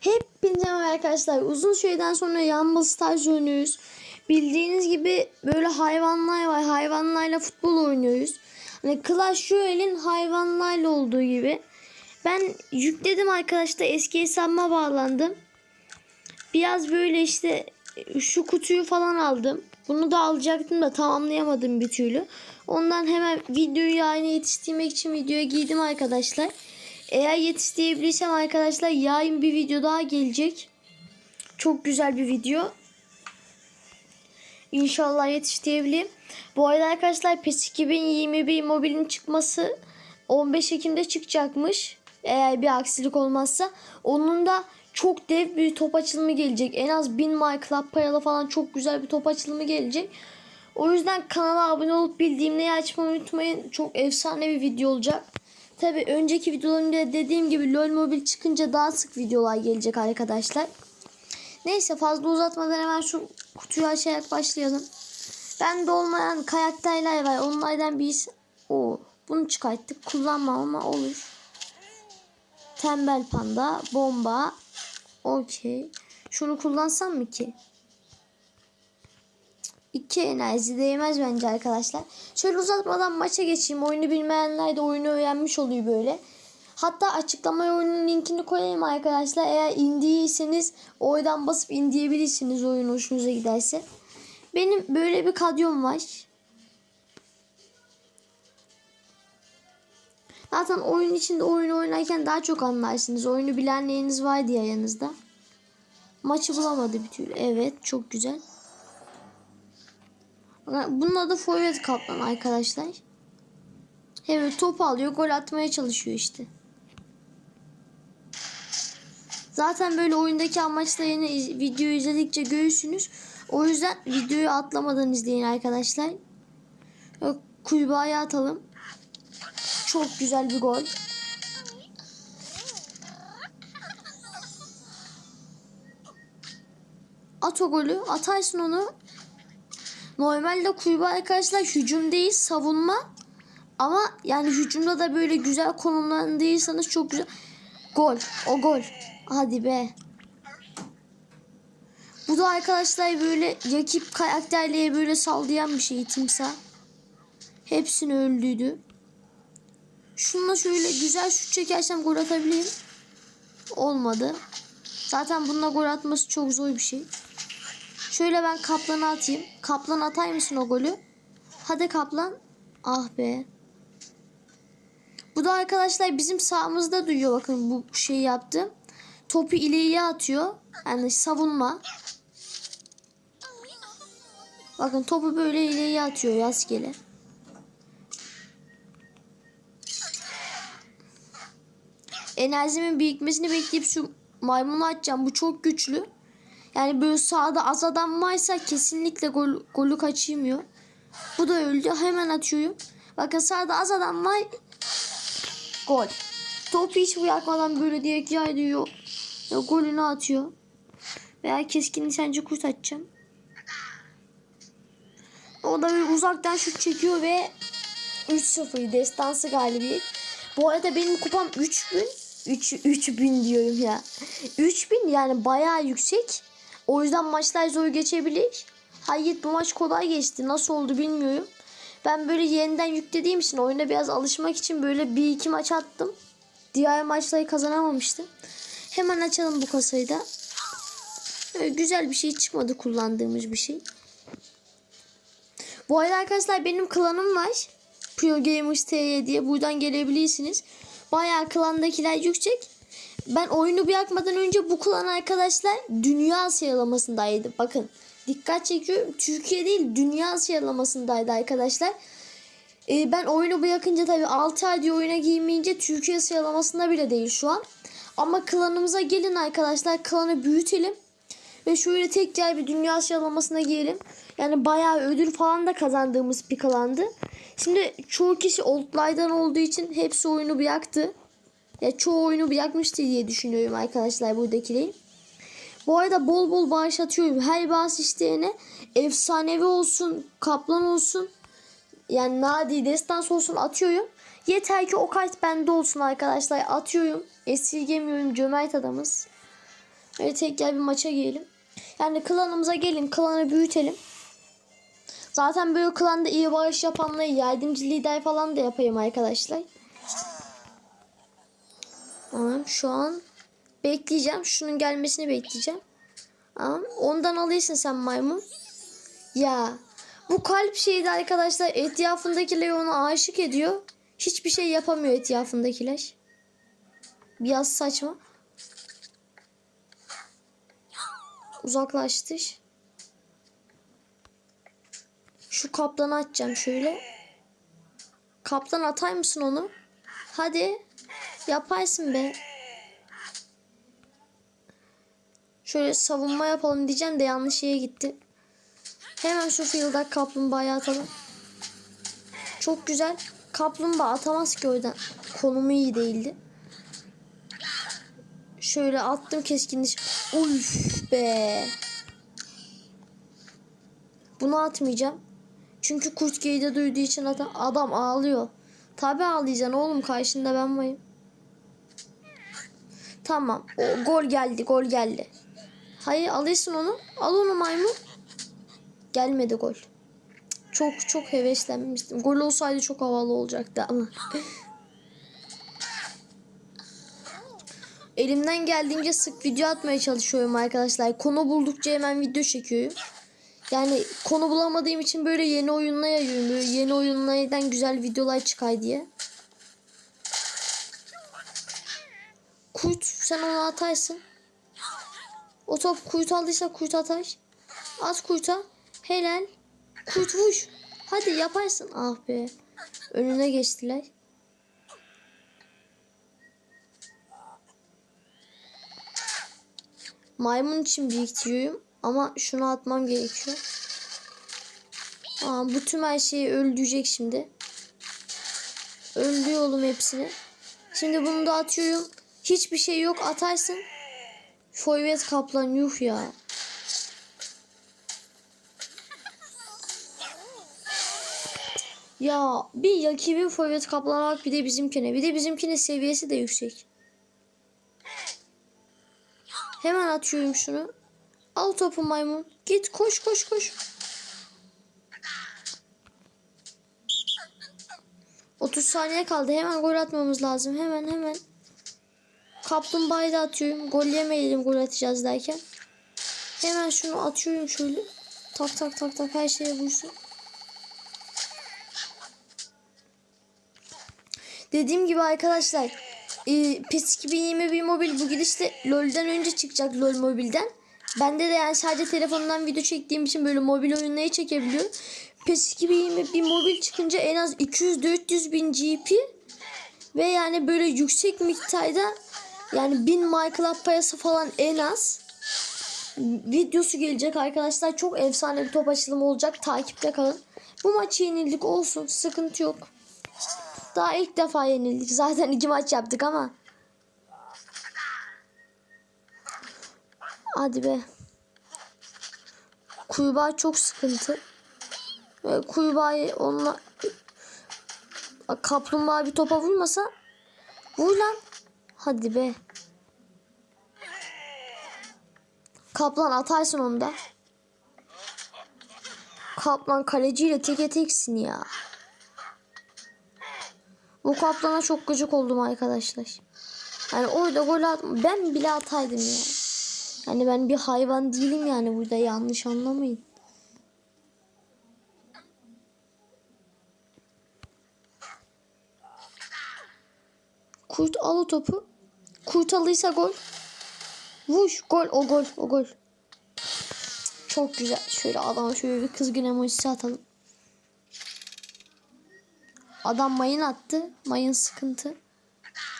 Hepinize arkadaşlar. Uzun süreden sonra Yambıl Stars oynuyoruz. Bildiğiniz gibi böyle hayvanlar var. Hayvanlarla futbol oynuyoruz. Hani Clash Royale'in hayvanlarla olduğu gibi. Ben yükledim arkadaşlar. Eski hesabıma bağlandım. Biraz böyle işte şu kutuyu falan aldım. Bunu da alacaktım da tamamlayamadım bir türlü. Ondan hemen videoyu yani yetiştirmek için videoya giydim arkadaşlar. Eğer yetiştirebilirsem arkadaşlar yarın bir video daha gelecek. Çok güzel bir video. İnşallah yetiştirebilirim. Bu arada arkadaşlar PES 2021 mobilin çıkması 15 Ekim'de çıkacakmış. Eğer bir aksilik olmazsa. Onun da çok dev bir top açılımı gelecek. En az 1000 My Club paralı falan çok güzel bir top açılımı gelecek. O yüzden kanala abone olup bildiğimleri açmayı unutmayın. Çok efsane bir video olacak. Tabi önceki videolarımda dediğim gibi LOL Mobil çıkınca daha sık videolar gelecek arkadaşlar. Neyse fazla uzatmadan hemen şu kutuyu açarak başlayalım. Ben de olmayan karakterler var. Onlardan birisi... o bunu çıkarttık. Kullanmam ama olur. Tembel panda, bomba. Okey. Şunu kullansam mı ki? İki enerji değmez bence arkadaşlar. Şöyle uzatmadan maça geçeyim. Oyunu bilmeyenler de oyunu öğrenmiş oluyor böyle. Hatta açıklamaya oyunun linkini koyayım arkadaşlar. Eğer indiyseniz oradan basıp indirebilirsiniz oyun hoşunuza giderse. Benim böyle bir kadyom var. Zaten oyun içinde oyun oynarken daha çok anlarsınız. Oyunu bilenleriniz var diye yanınızda. Maçı bulamadı bir türlü. Evet çok güzel. Bunun adı forvet kaplan arkadaşlar. Evet top alıyor gol atmaya çalışıyor işte. Zaten böyle oyundaki amaçlarını video izledikçe görürsünüz. O yüzden videoyu atlamadan izleyin arkadaşlar. Kurbağaya atalım. Çok güzel bir gol. At o golü. Atarsın onu. Normalde kurbağa arkadaşlar hücum değil savunma. Ama yani hücumda da böyle güzel konumlandıysanız çok güzel. Gol. O gol. Hadi be. Bu da arkadaşlar böyle rakip karakterliğe böyle sallayan bir şey timsah. Hepsini öldüydü. Şununla şöyle güzel şut çekersem gol atabilirim. Olmadı. Zaten bununla gol atması çok zor bir şey. Şöyle ben Kaplan'a atayım. Kaplan atay mısın o golü? Hadi Kaplan. Ah be. Bu da arkadaşlar bizim sağımızda duyuyor bakın bu şeyi yaptı. Topu ileriye atıyor. Yani savunma. Bakın topu böyle ileriye atıyor rastgele. Enerjimin birikmesini bekleyip şu maymunu atacağım. Bu çok güçlü. Yani böyle sağda az adam varsa kesinlikle gol, golü kaçırmıyor. Bu da öldü. Hemen atıyorum. Bakın sağda az adam var. Gol. Topu hiç bırakmadan böyle direkt yaydırıyor. Ya, golünü atıyor. Veya keskin nişancı kurt atacağım. O da böyle uzaktan şut çekiyor ve 3-0 destansı galibiyet. Bu arada benim kupam 3000. 3 3000 diyorum ya. 3000 yani bayağı yüksek. O yüzden maçlar zor geçebilir. Hayır bu maç kolay geçti. Nasıl oldu bilmiyorum. Ben böyle yeniden yüklediğim için oyuna biraz alışmak için böyle bir iki maç attım. Diğer maçları kazanamamıştım. Hemen açalım bu kasayı da. Böyle güzel bir şey çıkmadı kullandığımız bir şey. Bu arada arkadaşlar benim klanım var. Pro Gamers TR diye buradan gelebilirsiniz. Bayağı klandakiler yüksek. Ben oyunu bırakmadan önce bu klan arkadaşlar dünya sıralamasındaydı. Bakın dikkat çekiyorum. Türkiye değil dünya sıralamasındaydı arkadaşlar. Ee, ben oyunu bırakınca tabii 6 ay diye oyuna girmeyince Türkiye sıralamasında bile değil şu an. Ama klanımıza gelin arkadaşlar. Klanı büyütelim. Ve şöyle tekrar bir dünya sıralamasına girelim. Yani bayağı ödül falan da kazandığımız bir klandı. Şimdi çoğu kişi oldlardan olduğu için hepsi oyunu bıraktı. Ya çoğu oyunu bırakmıştı diye düşünüyorum arkadaşlar buradakileri. Bu arada bol bol bağış atıyorum. Her bağış isteyene efsanevi olsun, kaplan olsun. Yani nadi destans olsun atıyorum. Yeter ki o kart bende olsun arkadaşlar. Atıyorum. Esirgemiyorum cömert adamız. Öyle tek gel bir maça girelim. Yani klanımıza gelin. Klanı büyütelim. Zaten böyle klanda iyi bağış yapanları yardımcı lider falan da yapayım arkadaşlar. Tamam şu an bekleyeceğim. Şunun gelmesini bekleyeceğim. Tamam. Ondan alıyorsun sen maymun. Ya bu kalp şeydi arkadaşlar etrafındakiler onu aşık ediyor. Hiçbir şey yapamıyor etrafındakiler. Biraz saçma. Uzaklaştır. Şu kaplanı atacağım şöyle. Kaplan atay mısın onu? Hadi. Yaparsın be. Şöyle savunma yapalım diyeceğim de yanlış yere gitti. Hemen şu field'a kaplumbağayı atalım. Çok güzel. Kaplumbağa atamaz ki oradan. Konumu iyi değildi. Şöyle attım keskin diş. Uf be. Bunu atmayacağım. Çünkü kurt geyde duyduğu için adam, adam ağlıyor. Tabi ağlayacaksın oğlum karşında ben varım. Tamam. O, gol geldi gol geldi. Hayır alırsın onu. Al onu maymun. Gelmedi gol. Çok çok heveslenmiştim. Gol olsaydı çok havalı olacaktı ama. Elimden geldiğince sık video atmaya çalışıyorum arkadaşlar. Konu buldukça hemen video çekiyorum. Yani konu bulamadığım için böyle yeni oyunlar yayıyorum. Böyle yeni oyunlardan güzel videolar çıkay diye. Kurt sen onu atarsın. O top kuyut aldıysa kuyut atar. At kuyuta. Helal. Kuyut. Hadi yaparsın. Ah be. Önüne geçtiler. Maymun için biriktiriyorum. Ama şunu atmam gerekiyor. Aa, bu tüm her şeyi öldürecek şimdi. Öldü oğlum hepsini. Şimdi bunu da atıyorum. Hiçbir şey yok atarsın. Forvet kaplan yuh ya. Ya bir rakibin forvet kaplana bak bir de bizimkine. Bir de bizimkine seviyesi de yüksek. Hemen atıyorum şunu. Al topu maymun. Git koş koş koş. 30 saniye kaldı. Hemen gol atmamız lazım. Hemen hemen. Kaplumbağayı da atıyorum. Gol yemeyelim gol atacağız derken. Hemen şunu atıyorum şöyle. Tak tak tak tak her şeye vursun. Dediğim gibi arkadaşlar e, PES 2021 mobil bu gidişte LoL'den önce çıkacak LoL mobilden. Bende de yani sadece telefondan video çektiğim için böyle mobil oyunları çekebiliyorum. PES 2021 mobil çıkınca en az 200-400 bin GP ve yani böyle yüksek miktarda yani 1000 Minecraft parası falan en az videosu gelecek arkadaşlar. Çok efsane bir top açılımı olacak. Takipte kalın. Bu maçı yenildik olsun. Sıkıntı yok. Daha ilk defa yenildik. Zaten iki maç yaptık ama. Hadi be. Kuyubağı çok sıkıntı. Kuyubağı onunla kaplumbağa bir topa vurmasa vur lan. Hadi be. Kaplan atarsın onu da. Kaplan kaleciyle teke teksin ya. Bu kaplana çok gıcık oldum arkadaşlar. Yani orada gol at ben bile ataydım ya. Yani ben bir hayvan değilim yani burada yanlış anlamayın. Kurt al o topu. Kurt alıysa gol. Vuş gol o gol o gol. Çok güzel. Şöyle adama şöyle bir kızgın emojisi atalım. Adam mayın attı. Mayın sıkıntı.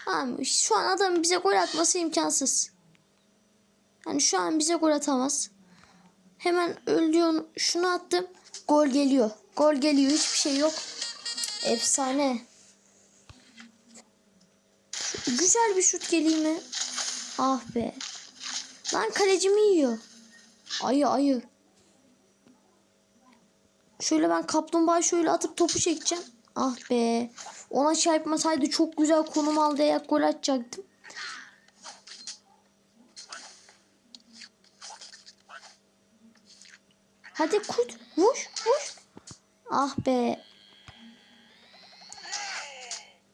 Tamam, şu an adam bize gol atması imkansız. Yani şu an bize gol atamaz. Hemen öldüyor. Şunu attım. Gol geliyor. Gol geliyor. Hiçbir şey yok. Efsane. Güzel bir şut geliyor mi? Ah be. Lan kalecimi yiyor. Ayı ayı. Şöyle ben kaplumbağa şöyle atıp topu çekeceğim. Ah be. Ona şey çarpmasaydı çok güzel konum aldı ayak gol atacaktım. Hadi kurt. Vuş vuş. Ah be.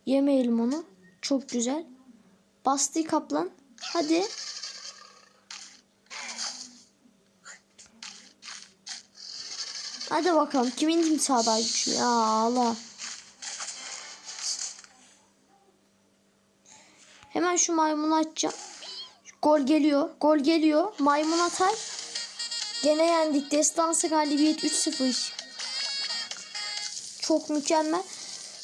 Yemeyelim onu. Çok güzel. Bastı kaplan. Hadi. Hadi bakalım kimin güçlü? Ya Allah. Hemen şu maymunu açacağım. Gol geliyor. Gol geliyor. Maymun atar. Gene yendik. Destansı galibiyet 3-0. Çok mükemmel.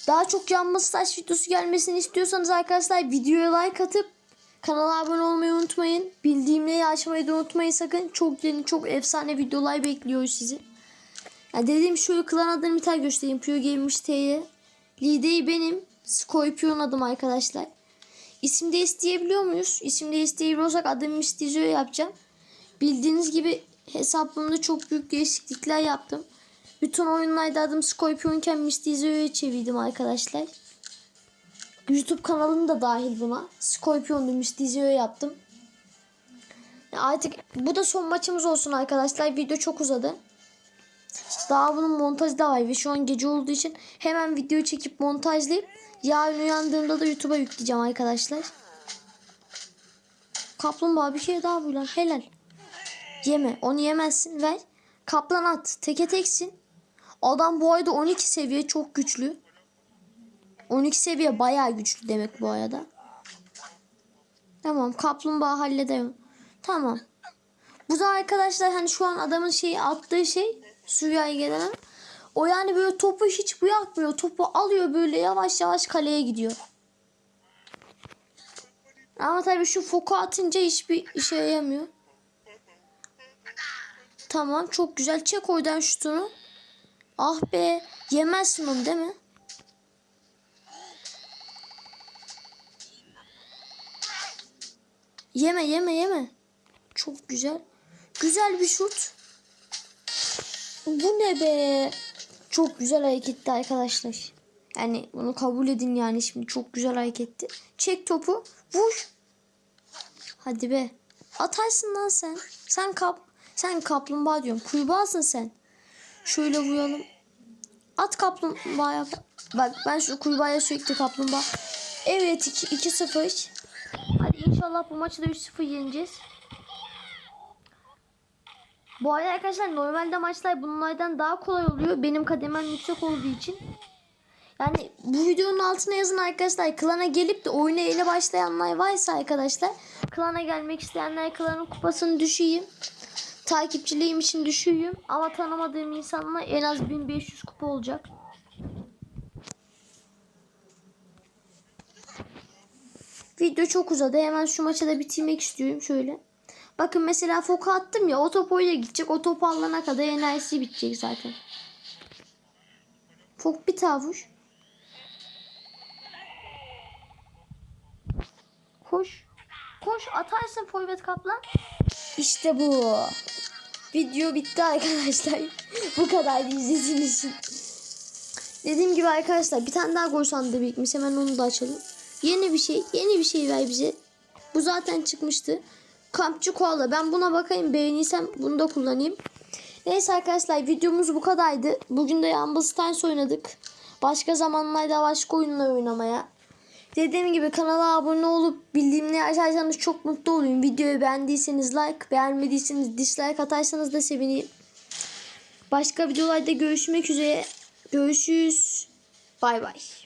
Daha çok Canlı Taş videosu gelmesini istiyorsanız arkadaşlar videoya like atıp kanala abone olmayı unutmayın. Bildiğimleri açmayı da unutmayın sakın. Çok yeni çok efsane videolar bekliyor sizi. Yani dediğim şu klan adını bir tane göstereyim. Pure Games T'ye. Lideri benim. Scorpion adım arkadaşlar. İsim de isteyebiliyor muyuz? İsim de isteyebiliyorsak adımı Mistizio yapacağım. Bildiğiniz gibi hesabımda çok büyük değişiklikler yaptım. Bütün oyunlarda adım Scorpion'ken Mistizio'ya çevirdim arkadaşlar. YouTube kanalım da dahil buna. Scorpion'du Mistizio'ya yaptım. Ya artık bu da son maçımız olsun arkadaşlar. Video çok uzadı. Daha bunun montajı da var ve şu an gece olduğu için hemen video çekip montajlayıp yarın uyandığımda da YouTube'a yükleyeceğim arkadaşlar. Kaplumbağa bir şey daha bu lan helal. Yeme onu yemezsin ver. Kaplan at teke teksin. Adam bu arada 12 seviye çok güçlü. 12 seviye bayağı güçlü demek bu arada. Tamam kaplumbağa hallederim. Tamam. Bu da arkadaşlar hani şu an adamın şeyi attığı şey suya gelen o yani böyle topu hiç bırakmıyor. Topu alıyor böyle yavaş yavaş kaleye gidiyor. Ama tabii şu foku atınca hiçbir işe yaramıyor. Tamam çok güzel. Çek oradan şutunu. Ah be. Yemezsin onu değil mi? Yeme yeme yeme. Çok güzel. Güzel bir şut. Bu ne be? Çok güzel hareketti arkadaşlar. Yani bunu kabul edin yani şimdi çok güzel hareketti. Çek topu. Vur. Hadi be. Atarsın lan sen. Sen kap sen kaplumbağa diyorum. Kurbağasın sen. Şöyle vuralım. At kaplumbağaya. Bak ben şu kurbağaya sürekli kaplumbağa. Evet 2-0. Hadi inşallah bu maçı da 3-0 yeneceğiz. Bu arada arkadaşlar normalde maçlar bunlardan daha kolay oluyor. Benim kademem yüksek olduğu için. Yani bu videonun altına yazın arkadaşlar. Klana gelip de oyuna ele başlayanlar varsa arkadaşlar. Klana gelmek isteyenler klanın kupasını düşeyim. Takipçiliğim için düşüyüm. Ama tanımadığım insanla en az 1500 kupa olacak. Video çok uzadı. Hemen şu maçı da bitirmek istiyorum şöyle. Bakın mesela foka attım ya o top oraya gidecek. O topu alana kadar enerjisi bitecek zaten. Fok bir tavuş. Koş. Koş atarsın forvet kaplan. İşte bu. Video bitti arkadaşlar. bu kadar izlediğiniz için. Dediğim gibi arkadaşlar bir tane daha gol sandığı birikmiş. Hemen onu da açalım. Yeni bir şey. Yeni bir şey ver bize. Bu zaten çıkmıştı. Kampçı koala. Ben buna bakayım. Beğenirsem bunu da kullanayım. Neyse arkadaşlar videomuz bu kadardı. Bugün de Stars oynadık. Başka zamanlarda başka oyunlar oynamaya. Dediğim gibi kanala abone olup bildirimleri açarsanız çok mutlu olurum. Videoyu beğendiyseniz like, beğenmediyseniz dislike atarsanız da sevinirim. Başka videolarda görüşmek üzere. Görüşürüz. Bay bay.